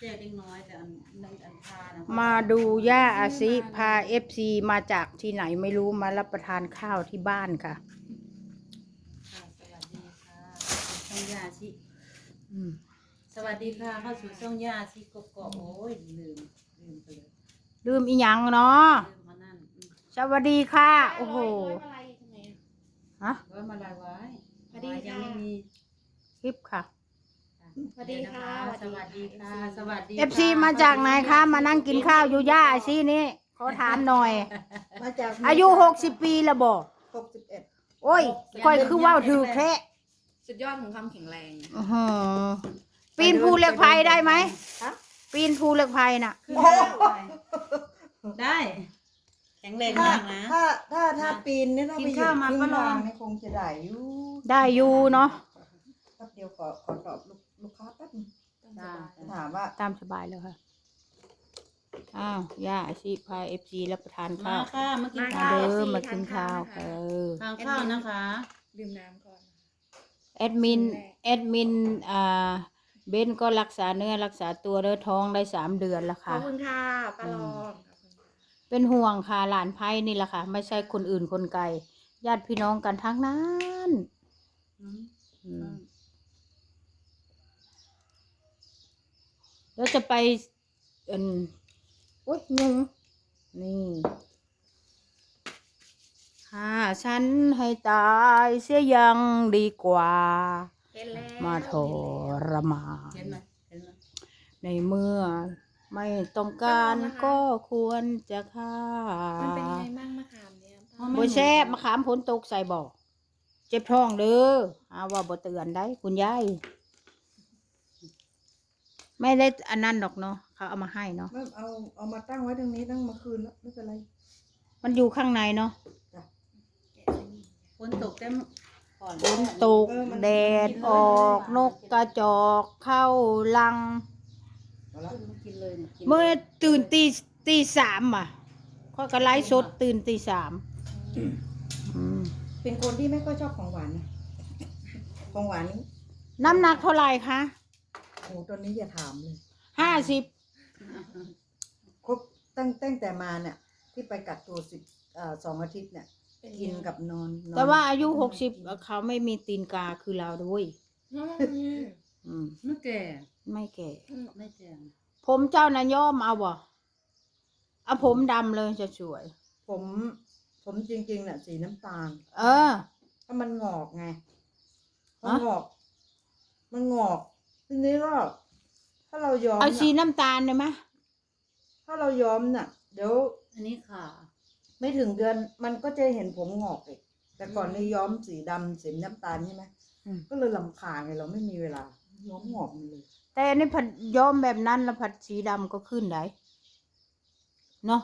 แจกเด็กน้อยแต่อันในอันทานะมาดูย่าอาซิพาเอฟซีมาจากที่ไหนไม่รู้มารับประทานข้าวที่บ้านค่ะ ค่ะสวัสดีค่ะช่องยาชิอืมสวัสดีค่ะเข้าสู่ช่องยาชิกกอกโอ้ยลืมลืมไปเลยลืมอีหยังเนาะลืมมานั่นอืมสวัสดีค่ะ โอ้โหฮะไว้มาลายไว้สวัสดียังค่ะไม่มีคลิปค่ะ สวัสดีค่ะ สวัสดีค่ะ สวัสดีเอฟซีมาจากไหนคะมานั่งกินข้าวอยู่ย่าอาซินี่ขอถามหน่อย มาจากอายุหกสิบปีแล้วบอกหกสิบเอ็ดโอ้ยคอยคือว่าวถือแค่สุดยอดของความแข็งแรงอื้อหือปีนภูเหล็กไฟได้ไหมฮะปีนภูเหล็กไฟน่ะขึ้นได้ได้ แข็งแรงถ้ามากนะถ้าถ้าถ้าปีนเนี่ยถ้ากิไปนอยู่ข้าวมาครึ่งก็ลองทางเนี่ยคงจะได้อยู่ได้อยู่เนาะ แป๊บเดียวขอขอตอบลูก ลูกค้าแป๊บนึงจ้าถามว่าตามสบายเลยค่ะ อ้าว ย่าอาชีพาเอฟซีรับประทานมาข้าวค่ะมากินมาข้าวเด้อมากินข้าวค่ะเออทานข้าวนะคะ ดื่มน้ำก่อน แอดมิน แอดมิน อ่า เบนก็รักษาเนื้อรักษาตัวเด้อท้องได้สามเดือนแล้วขอค่ะบคุณค่ะป้าลองขอบคุณค่ะเป็นห่วงค่ะหลานไพ่นี่แหละค่ะ ไม่ใช่คนอื่นคนไกล ญาติพี่น้องกันทั้งนั้นอืม แล้วจะไปอ็นโอ๊ยยุงนี่ฆ่าฉันให้ตายเสียยังดีกว่า เห็นแล้วมาทรมาเห็นไหมเห็นไหมในเมื่อไม่ต้องการก็ควรจะฆ่ามันเป็นยังไงบ้างมะขามเนี่ยป้าบ่แซ่บมะขามผลตกใส่บ่เจ็บท้องเด้ออาว่าบ่เตือนได้คุณยาย ไม่ได้อันนั้นดอกเนาะเขาเอามาให้เนาะไม่เอาเอามาตั้งไว้ตรงนี้ตั้งมาคืนแล้วไม่เป็นไรมันอยู่ข้างในเนาะจ้ะฝนตกเต็มก่อนฝนตกแดดออกนกกระจอกเข้าลังเอาละกินเลยนี่กินเมื่อตื่นตีตีสามอะค่อยก็ไลฟ์สดตื่นตีสามอืมเป็นคนที่ไม่ค่อยชอบของหวานนะของหวานนี่น้ำหนักเท่าไหร่คะ โอ้ตอนนี้อย่าถามเลยห้าสิบครบตั้งตั้งแต่มาเนี่ย ที่ไปกักตัวสิบเอ่อสองอาทิตย์เนี่ยเป็นกินกับนอนนอนแต่ว่าอายุหกสิบเขาไม่มีตีนกาคือเราด้วยอืมอืมไม่แก่ ไม่แก่ไม่แก่ผมเจ้านะย่อมเอาบ่เอาผมดำเลยจะสวย ผม ผมจริงๆเนี่ยสีน้ำตาล เออถ้ามันงอกไงมันฮะงอก มันงอก ทีนี้ก็ถ้าเราย้อมเอาน่ะสีน้ำตาลได้ไหมถ้าเราย้อมน่ะ เดี๋ยว อันนี้ขาไม่ถึงเดือนมันก็จะเห็นผมงอกอีกแต่ก่อนนี่ย้อมสีดำสีน้ำตาลใช่ไหมอืมก็เลยลำคาญไงเราไม่มีเวลาย้อมงอกมันเลยแต่อันนี่ผัดย้อมแบบนั้นแล้วผัดสีดำก็ขึ้นได้เนาะ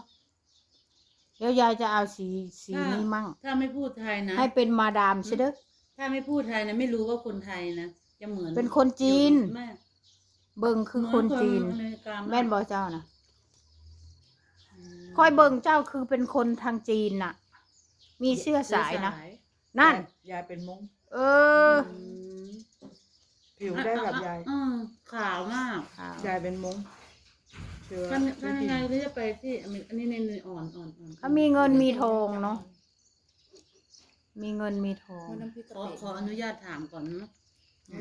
เดี๋ยวยายจะเอาสีสีนี้มั่ง ถ้าไม่พูดไทยนะ ให้เป็นมาดามใช่เด้อถ้าไม่พูดไทยนะ ไม่รู้ว่าคนไทยนะ จะเหมือนเป็นคนจีน แม่เบิ่งคือคนจีน เหมืออเมริกาแม่นบอกเจ้านะคอยเบิ่งเจ้าคือเป็นคนทางจีนน่ะ มีเสื้อสายนะ นั่น ยายเป็นมงเอออืมผิวได้แบบยาย อืมขาวมากยายเป็นมงเชื้อท่านท่านยังไงที่จะไปที่อเมริกาอันนี้ในอ่อนอ่อนอ่อนเขามีเงินมีทองเนาะ มีเงินมีทองเอาน้ำพริกกะขอปิขออนุญาตถามก่อนนะ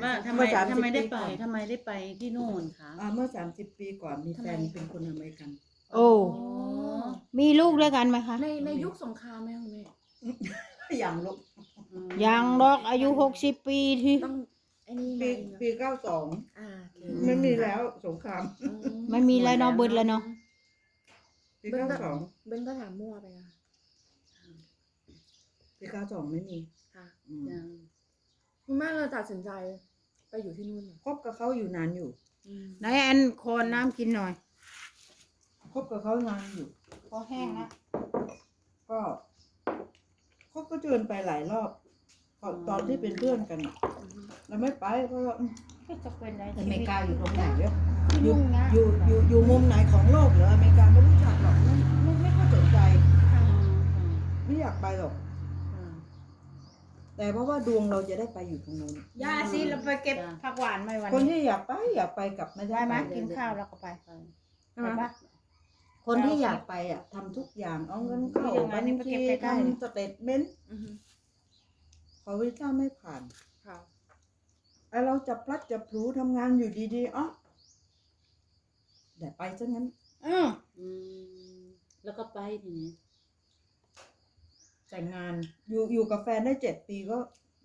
ว่าทำไมทำไมได้ไปทำไมได้ไปที่โน่นคะอ่าเมื่อสามสิบปีก่อนมีแฟนเป็นคนอเมริกัน โอ้อ๋อมีลูกด้วยกันไหมคะ ในในยุคสงครามไหมคุณแม่อย่างลูกอืมยังดอกอายุหกสิบปีที่ต้องไอ้นี่ปีไงปีเก้าสองอ่าโอเคไม่มีแล้วสงครามอืมไม่มีแล้วเนาะเบิดแล้วเนาะปีเก้าสองเบนก็ถามมั่วไปนะปีเก้าสองไม่มีค่ะ อืมจ้ะ คุณแม่เลยตัดสินใจ ไปอยู่ที่นู่นเหรอคบกับเขาอยู่นานอยู่อืมไหนอันโคนน้ำกินหน่อย คบกับเขานานอยู่ พอแห้งนะ ก็เขาก็เชิญไปหลายรอบตอนตอนที่เป็นเพื่อนกันอะเราไม่ไปเพราะว่าอืมจะเป็นไรอเมริกาอยู่ตรงไหนเนี่ยอยุ่ยู่งนะอยู่อยู่อยู่มุมไหนของโลกเหรออเมริกาไม่รู้จักหรอกไม่ไม่ไม่ค่อยสนใจอืมไม่อยากไปหรอกอืม แต่เพราะว่าดวงเราจะได้ไปอยู่ตรงนู้นย่าสิเราไปเก็บผักหวานไหมวันคนนี้ที่อยากไปอยากไปกลับไม่ได้ได้ไหมไปกินข้าวแล้วก็ไปไปใช่ไหม ไปปะ คนที่อยากไปอะทำทุกอย่างเอาเงินเข้าอย่างนั้บันญนี่ก็ชีเก็บใกล้ๆนี่ทำสเตทเมนต์อือฮึขอวีซ่าไม่ผ่านค่ะ ไอเราจะพลัดจะพลูทำงานอยู่ดีๆอ๋อเดี๋ยวไปซะงั้น อืมอืมแล้วก็ไปทีนี้ แต่งงานอยู่อยู่กับแฟนได้เจ็ดปีก็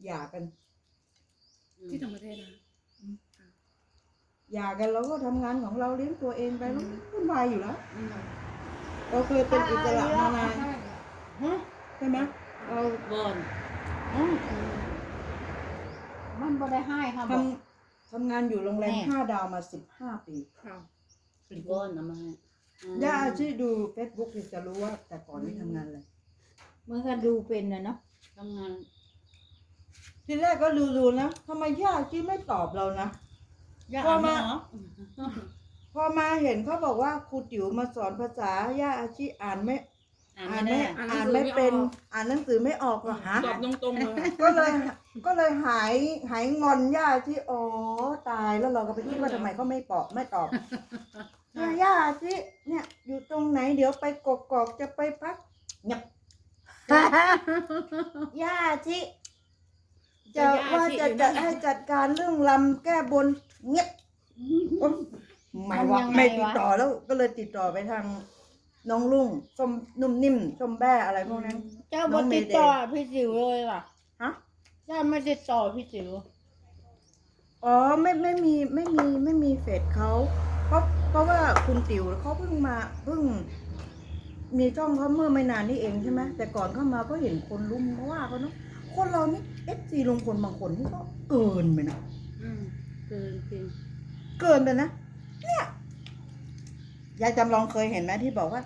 หย่ากันอืมที่ต่างประเทศนะหย่ากันเราก็ทำงานของเราเลี้ยงตัวเองไปแล้ววุ่นวายอยู่แล้ว อืมเราเคยเป็นอิสระมานานฮะใช่ไหมเราบอนอืมมันบ่ได้ให้ค่ะทบอกำทำงานอยู่โรงแรมแม่ ห้าดาวมาสิบห้าปีค่ะบอนเอามาให้อืมย่าที่ดูเฟซบุ๊กจะรู้ว่าแต่ก่อนนี่ทำงานอะไร เมื่อก็ดูเป็นนะเนาะทำงานทีแรกก็ดูๆนะทำไมย่าที่ไม่ตอบเรานะย่าพออ่านมาไม่ออกพอมาเห็นเขาบอกว่าครูจิ๋วมาสอนภาษาย่าอาชีอ่านไม่อ่านอ่านไม่ไม่ได้อ่านไม่เป็นอ่านหนังสือไม่ออกเหรอฮะ ตอบตรงๆเลยค่ะก็เลยก็เลยหายหายงอนย่าที่อ๋อตายแล้วเราก็ไปคิดว่าทำไมเขาไม่ตอบไม่ตอบเนี่ยย่าที่เนี่ยอยู่ตรงไหนเดี๋ยวไปกกอกจะไปพักเงียบ ย่าที่จะว่าจะจะให้จัดการเรื่องลำแก้บนเงียบโอ๊ยไม่ว่าไม่ติดต่อแล้วก็เลยติดต่อไปทางน้องลุงส้มนุ่มนิ่มส้มแบ้อะไรพวกนั้น เจ้าบ่ติดต่อพี่สิวเลยว่ะฮะเจ้าไม่ติดต่อพี่สิวอ๋อไม่ไม่มีไม่มีไม่มีเฟซเขาเพราะเพราะว่าคุณติ๋วเขาเพิ่งมาเพิ่ง มีช่องเขาเมื่อไม่นานนี่เองใช่ไหมแต่ก่อนเข้ามาก็เห็นคนรุมว่าเขาเนาะคนเรานี่เอฟซีลงคนบางคนนี่ก็เกินไปนะอืมเกินจริงเกินไปนะเนี่ยยายจำลองเคยเห็นไหมที่บอกว่า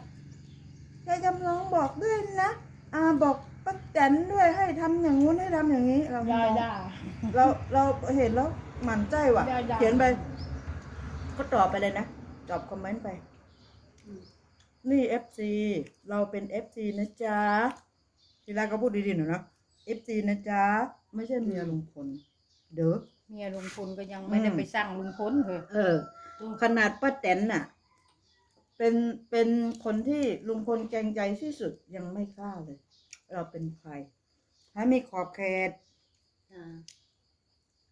ยายจำลองบอกด้วยนะอ่าบอกป้าแตนด้วยให้ทำอย่างงู้นให้ทำอย่างนี้เราได้มองได้เราเราเห็นแล้วหมั่นใจว่ะได้ได้เขียนไป ก็ตอบไปเลยนะตอบคอมเมนต์ไปอืม นี่เอฟซีเราเป็นเอฟซีนะจ๊ะ ทีแรกก็พูดดีๆหน่อยนะเอฟซีนะจ๊ะ ไม่ใช่เมียลุงพล เด้อ เมียลุงพลก็ยังไม่ได้อืม ไปสั่งลุงพลเลยเออ ขนาดป้าแตนน่ะ เป็นเป็นคนที่ลุงพลแกรงใจที่สุดยังไม่กล้าเลย เราเป็นใคร ให้มีขอบเขต อ่า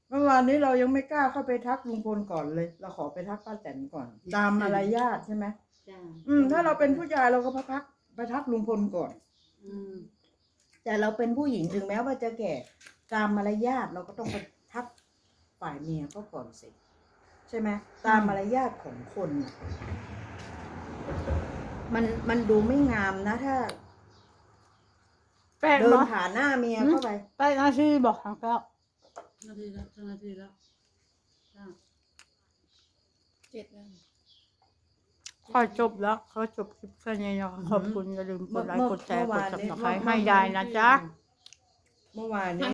เมื่อวานนี้เรายังไม่กล้าเข้าไปทักลุงพลก่อนเลย เราขอไปทักป้าแตนก่อน ตามมารยาทใช่ไหม จ้าอืม ถ้าเราเป็นผู้ชายเราก็พักไปทักลุงพลก่อน อืมแต่เราเป็นผู้หญิงถึงแม้ว่าจะแก่ตามมารยาทเราก็ต้องไปทักฝ่ายเมียก็ก่อนสิใช่ไหมตามมารยาทของคนน่ะมันมันดูไม่งามนะ ถ้า แป้งเดินเนาะ ผ่านหน้าเมียเข้าไป แป้งอาชีบอกทางแป้งนาทีแล้วนาทีแล้วจ้าเจ็ดแล้ว ขอจบแล้วเขาจบคลิปแค่นี้นะคะขอบคุณอย่าลืมกดไลค์กดแชร์กดเมื่อวานซับนี้สไครต์ให้ยายนะจ๊ะ เมื่อวานนี้